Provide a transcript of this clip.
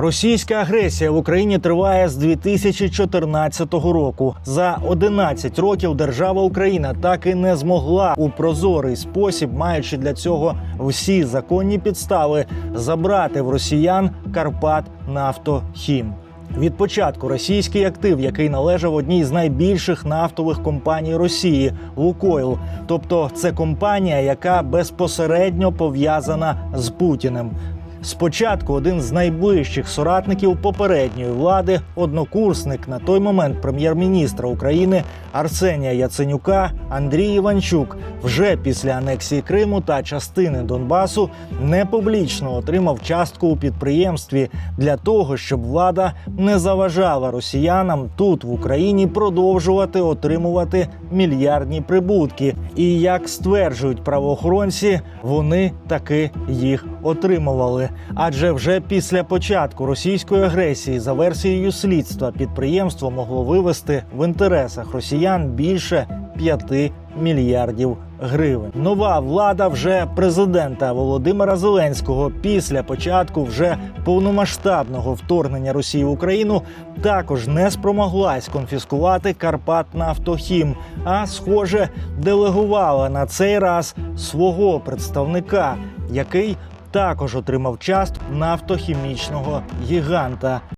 Російська агресія в Україні триває з 2014 року. За 11 років держава Україна так і не змогла у прозорий спосіб, маючи для цього всі законні підстави, забрати в росіян Карпат Нафтохім. Від початку російський актив, який належав одній з найбільших нафтових компаній Росії Лукойл, тобто це компанія, яка безпосередньо пов'язана з Путіним. Спочатку один з найближчих соратників попередньої влади, однокурсник на той момент прем'єр-міністра України Арсенія Яценюка Андрій Іванчук, вже після анексії Криму та частини Донбасу не публічно отримав частку у підприємстві для того, щоб влада не заважала росіянам тут в Україні продовжувати отримувати мільярдні прибутки. І як стверджують правоохоронці, вони таки їх отримували. Адже вже після початку російської агресії, за версією слідства, підприємство могло вивести в інтересах росіян більше 5 мільярдів гривень. Нова влада вже президента Володимира Зеленського після початку вже повномасштабного вторгнення Росії в Україну також не спромоглась конфіскувати Карпат Нафтохім, а схоже делегувала на цей раз свого представника, який також отримав частку нафтохімічного гіганта.